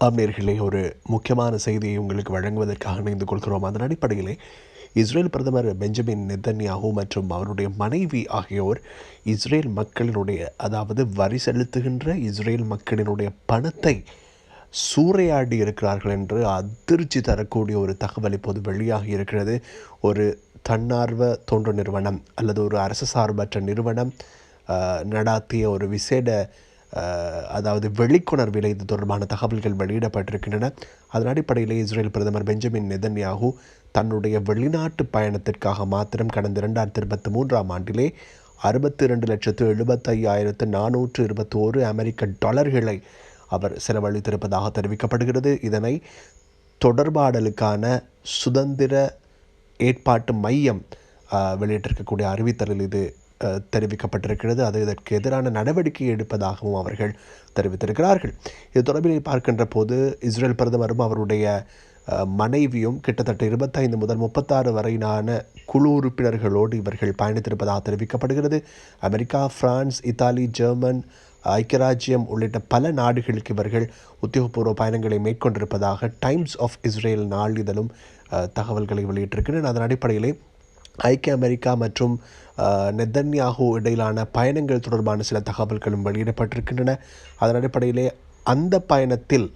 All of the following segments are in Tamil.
ஆம்நேர்களே ஒரு முக்கியமான செய்தியை உங்களுக்கு வழங்குவதற்காக இணைந்து கொள்கிறோம். அதன் அடிப்படையிலே இஸ்ரேல் பிரதமர் பெஞ்சமின் நெத்தன்யாகு மற்றும் அவருடைய மனைவி ஆகியோர் இஸ்ரேல் மக்களினுடைய அதாவது வரி செலுத்துகின்ற இஸ்ரேல் மக்களினுடைய பணத்தை சூறையாடி இருக்கிறார்கள் என்று அதிர்ச்சி தரக்கூடிய ஒரு தகவல் இப்போது வெளியாகி இருக்கிறது. ஒரு தன்னார்வ தொண்டு நிறுவனம் அல்லது ஒரு அரசு சார்பற்ற நிறுவனம் நடாத்திய ஒரு விசேட அதாவது வெளிக்கொணர்வில் இது தொடர்பான தகவல்கள் வெளியிடப்பட்டிருக்கின்றன. அதன் அடிப்படையில் இஸ்ரேல் பிரதமர் பெஞ்சமின் நெதன்யாகு தன்னுடைய வெளிநாட்டு பயணத்திற்காக மாத்திரம் கடந்த இரண்டாயிரத்தி இருபத்தி மூன்றாம் ஆண்டிலே அறுபத்தி ரெண்டு லட்சத்து எழுபத்தையாயிரத்து நானூற்று இருபத்தோரு அமெரிக்க டாலர்களை அவர் செலவழித்திருப்பதாக தெரிவிக்கப்படுகிறது. இதனை தொடர்பாடலுக்கான சுதந்திர ஏற்பாட்டு மையம் வெளியிட்டிருக்கக்கூடிய அறிவித்தலில் இது தெரிவிக்கப்பட்டிருக்கிறது. அது இதற்கு எதிரான நடவடிக்கை எடுப்பதாகவும் அவர்கள் தெரிவித்திருக்கிறார்கள். இது தொடர்பில் பார்க்கின்ற போது இஸ்ரேல் பிரதமரும் அவருடைய மனைவியும் கிட்டத்தட்ட இருபத்தைந்து முதல் முப்பத்தாறு வரையிலான குழு உறுப்பினர்களோடு இவர்கள் பயணித்திருப்பதாக தெரிவிக்கப்படுகிறது. அமெரிக்கா பிரான்ஸ் இத்தாலி ஜெர்மன் ஐக்கியராஜ்யம் உள்ளிட்ட பல நாடுகளுக்கு இவர்கள் உத்தியோகபூர்வ பயணங்களை மேற்கொண்டிருப்பதாக டைம்ஸ் ஆஃப் இஸ்ரேல் நாளிதழும் தகவல்களை வெளியிட்டிருக்கின்றன அதன் அடிப்படையிலே ஐக்கிய அமெரிக்கா மற்றும் நெதன்யாகு இடையிலான பயணங்கள் தொடர்பான சில தகவல்களும் வெளியிடப்பட்டிருக்கின்றன. அதன் அடிப்படையிலே அந்த பயணத்தில்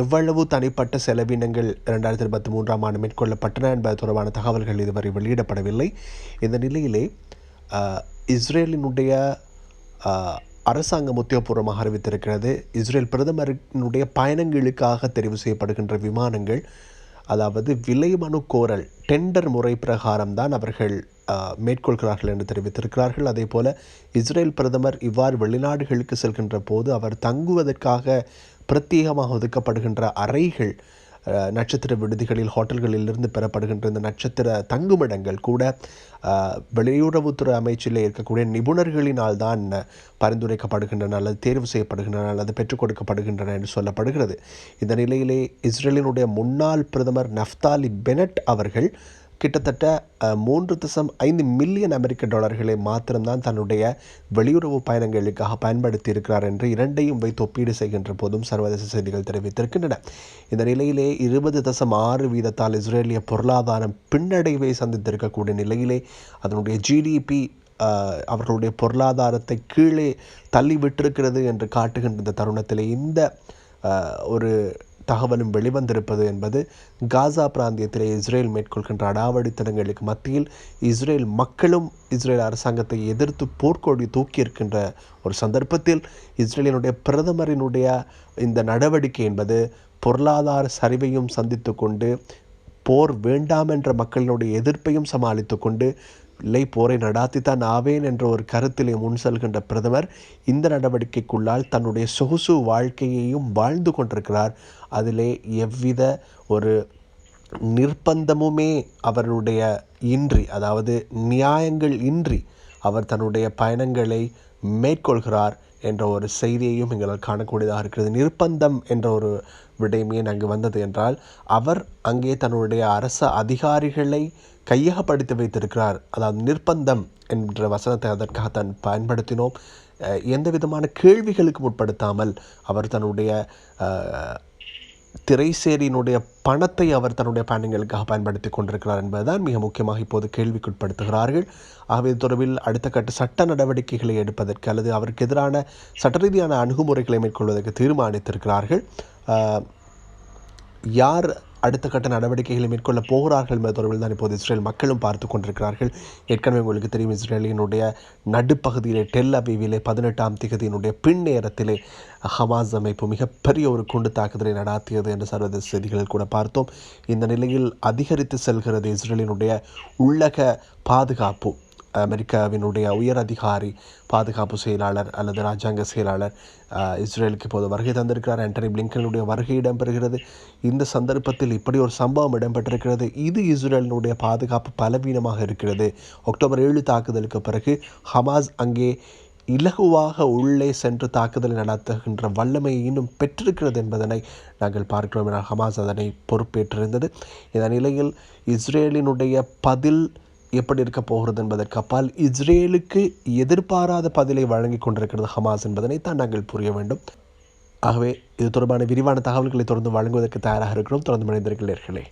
எவ்வளவு தனிப்பட்ட செலவினங்கள் இரண்டாயிரத்தி இருபத்தி மூன்றாம் ஆண்டு மேற்கொள்ளப்பட்டன என்பது தொடர்பான தகவல்கள் இதுவரை வெளியிடப்படவில்லை. இந்த நிலையிலே இஸ்ரேலினுடைய அரசாங்கம் உத்தியோகபூர்வமாக அறிவித்திருக்கிறது. இஸ்ரேல் பிரதமரினுடைய பயணங்களுக்காக தெரிவு செய்யப்படுகின்ற விமானங்கள் அதாவது விலை மனு கோரல் டெண்டர் முறை பிரகாரம் தான் அவர்கள் மேற்கொள்கிறார்கள் என்று தெரிவித்திருக்கிறார்கள். அதே போல இஸ்ரேல் பிரதமர் இவ்வாறு வெளிநாடுகளுக்கு செல்கின்ற போது அவர் தங்குவதற்காக பிரத்யேகமாக ஒதுக்கப்படுகின்ற அறைகள் நட்சத்திர விடுதிகளில் ஹோட்டல்களிலிருந்து பெறப்படுகின்ற இந்த நட்சத்திர தங்குமிடங்கள் கூட வெளியுறவுத்துறை அமைச்சில் இருக்கக்கூடிய நிபுணர்களினால் தான் பரிந்துரைக்கப்படுகின்றன அல்லது தேர்வு செய்யப்படுகின்றன அல்லது பெற்றுக் கொடுக்கப்படுகின்றன என்று சொல்லப்படுகிறது. இந்த நிலையிலே இஸ்ரேலினுடைய முன்னாள் பிரதமர் நஃப்தாலி பெனட் அவர்கள் கிட்டத்தட்ட மூன்று தசம் ஐந்து மில்லியன் அமெரிக்க டாலர்களை மாத்திரம்தான் தன்னுடைய வெளியுறவு பயணங்களுக்காக பயன்படுத்தி இருக்கிறார் என்று இரண்டையும் வைத்து ஒப்பீடு செய்கின்ற போதும் சர்வதேச செய்திகள் தெரிவித்திருக்கின்றன. இந்த நிலையிலே இருபது தசம் ஆறு வீதத்தால் இஸ்ரேலிய பொருளாதாரம் பின்னடைவை சந்தித்திருக்கக்கூடிய நிலையிலே அதனுடைய ஜிடிபி அவர்களுடைய பொருளாதாரத்தை கீழே தள்ளி விட்டிருக்கிறது என்று காட்டுகின்ற இந்த தருணத்தில் இந்த ஒரு தகவலும் வெளிவந்திருப்பது என்பது காசா பிராந்தியத்திலே இஸ்ரேல் மேற்கொள்கின்ற அடாவடித்தனங்களுக்கு மத்தியில் இஸ்ரேல் மக்களும் இஸ்ரேல் அரசாங்கத்தை எதிர்த்து போர்க்கொடி தூக்கியிருக்கின்ற ஒரு சந்தர்ப்பத்தில் இஸ்ரேலினுடைய பிரதமரினுடைய இந்த நடவடிக்கை என்பது பொருளாதார சரிவையும் சந்தித்து கொண்டு போர் வேண்டாம் என்ற மக்களினுடைய எதிர்ப்பையும் சமாளித்து கொண்டு இல்லை போரை நடாத்தித்தான் ஆவேன் என்ற ஒரு கருத்திலே முன் செல்கின்ற பிரதமர் இந்த நடவடிக்கைக்குள்ளால் தன்னுடைய சொகுசு வாழ்க்கையையும் வாழ்ந்து கொண்டிருக்கிறார். அதிலே எவ்வித ஒரு நிர்பந்தமுமே அவருடைய இன்றி அதாவது நியாயங்கள் இன்றி அவர் தன்னுடைய பயணங்களை மேற்கொள்கிறார். என்ற ஒரு செய்தியையும் எங்களால் காணக்கூடியதாக இருக்கிறது. நிர்பந்தம் என்ற ஒரு விடயமே அங்கு வந்தது என்றால் அவர் அங்கே தன்னுடைய அரச அதிகாரிகளை கையகப்படுத்தி வைத்திருக்கிறார். அதாவது நிர்பந்தம் என்ற வசனத்தை அதற்காகத்தான் பயன்படுத்தினோம். எந்த விதமான கேள்விகளுக்கு உட்படுத்தாமல் அவர் தன்னுடைய திரைசேரியினுடைய பணத்தை அவர் தன்னுடைய பயணங்களுக்காக பயன்படுத்தி கொண்டிருக்கிறார் என்பதுதான் மிக முக்கியமாக இப்போது கேள்விக்குட்படுத்துகிறார்கள். ஆகவே தொடர்பில் அடுத்த கட்ட சட்ட நடவடிக்கைகளை எடுப்பதற்கு அல்லது அவருக்கு எதிரான சட்ட ரீதியான அணுகுமுறைகளை மேற்கொள்வதற்கு தீர்மானித்திருக்கிறார்கள். யார் அடுத்த கட்ட நடவடிக்கைகளை மேற்கொள்ள போகிறார்கள். என்பது தொடர்பில் தான் இப்போது இஸ்ரேல் மக்களும் பார்த்து கொண்டிருக்கிறார்கள். ஏற்கனவே உங்களுக்கு தெரியும் இஸ்ரேலினுடைய நடுப்பகுதியிலே டெல் அபீவிலே பதினெட்டாம் திகதியினுடைய பின் நேரத்திலே ஹமாஸ் அமைப்பு மிகப்பெரிய ஒரு குண்டு தாக்குதலை நடாத்தியது என்று சர்வதேச செய்திகளில் கூட பார்த்தோம். இந்த நிலையில் அதிகரித்து செல்கிறது இஸ்ரேலினுடைய உள்ளக பாதுகாப்பு. அமெரிக்காவினுடைய உயர் அதிகாரி பாதுகாப்பு செயலாளர் அல்லது ராஜாங்க செயலாளர் இஸ்ரேலுக்கு இப்போது வருகை தந்திருக்கிறார். ஆண்டனி பிளிங்கனுடைய வருகை இடம்பெறுகிறது. இந்த சந்தர்ப்பத்தில் இப்படி ஒரு சம்பவம் இடம்பெற்றிருக்கிறது. இது இஸ்ரேலினுடைய பாதுகாப்பு பலவீனமாக இருக்கிறது. அக்டோபர் ஏழு தாக்குதலுக்கு பிறகு ஹமாஸ் அங்கே இலகுவாக உள்ளே சென்று தாக்குதலை நடத்துகின்ற வல்லமை இன்னும் பெற்றிருக்கிறது என்பதனை நாங்கள் பார்க்கிறோம். என ஹமாஸ் அதனை பொறுப்பேற்றிருந்தது. இந்த நிலையில் இஸ்ரேலினுடைய பதில் எப்படி இருக்க போகிறது என்பதற்கு அப்பால் இஸ்ரேலுக்கு எதிர்பாராத பதிலை வழங்கி கொண்டிருக்கிறது ஹமாஸ் என்பதனை தான் நாங்கள் புரிய வேண்டும். ஆகவே இது தொடர்பான விரிவான தகவல்களை தொடர்ந்து வழங்குவதற்கு தயாராக இருக்கிறோம். தொடர்ந்து மனிதர்களே